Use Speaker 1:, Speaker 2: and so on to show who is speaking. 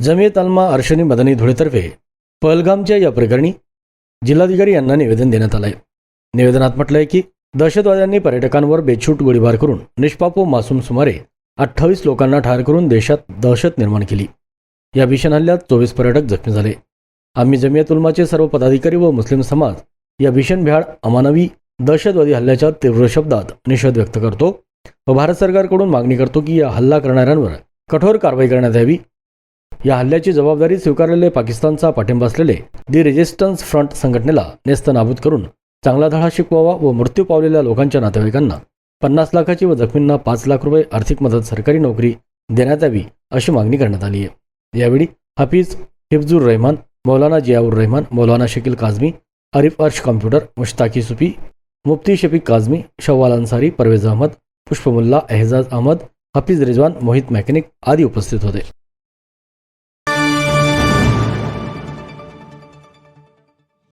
Speaker 1: जमियत अल्मा अर्शनी मदनी धुळेतर्फे पहलगामच्या या प्रकरणी जिल्हाधिकारी यांना निवेदन देण्यात आलं आहे निवेदनात म्हटलं आहे की दहशतवाद्यांनी पर्यटकांवर बेछूट गोळीबार करून निष्पापो मासूम सुमारे अठ्ठावीस लोकांना ठार करून देशात दहशत निर्माण केली. या भीषण हल्ल्यात चोवीस पर्यटक जखमी झाले. आम्ही जमियत उलमाचे सर्व पदाधिकारी व मुस्लिम समाज या भीषण भ्याड अमानवी दहशतवादी हल्ल्याच्या तीव्र शब्दात निषेध व्यक्त करतो व भारत सरकारकडून मागणी करतो की या हल्ला करणाऱ्यांवर कठोर कारवाई करण्यात यावी या हल्ल्याची जबाबदारी स्वीकारलेले पाकिस्तानचा पाठिंबा असलेले दि रेजिस्टन्स फ्रंट संघटनेला नेस्त नाबूद करून चांगला धडा शिकवावा व मृत्यू पावलेल्या लोकांच्या नातेवाईकांना पन्नास लाखाची व जखमींना पाच लाख रुपये आर्थिक मदत सरकारी नोकरी देण्यात यावी अशी मागणी करण्यात आली आहे. यावेळी हफीज हिफजुर रहमान मौलाना जियाउर रहमान मौलाना शकील काझमी अरिफ अर्श कॉम्प्युटर मुश्ताकी सुफी मुफ्ती शफीक काझमी शव्वाल अन्सारी परवेज अहमद पुष्पमुल्ला एहजाज अहमद हफीज रिजवान मोहित मॅकॅनिक आदी उपस्थित होते.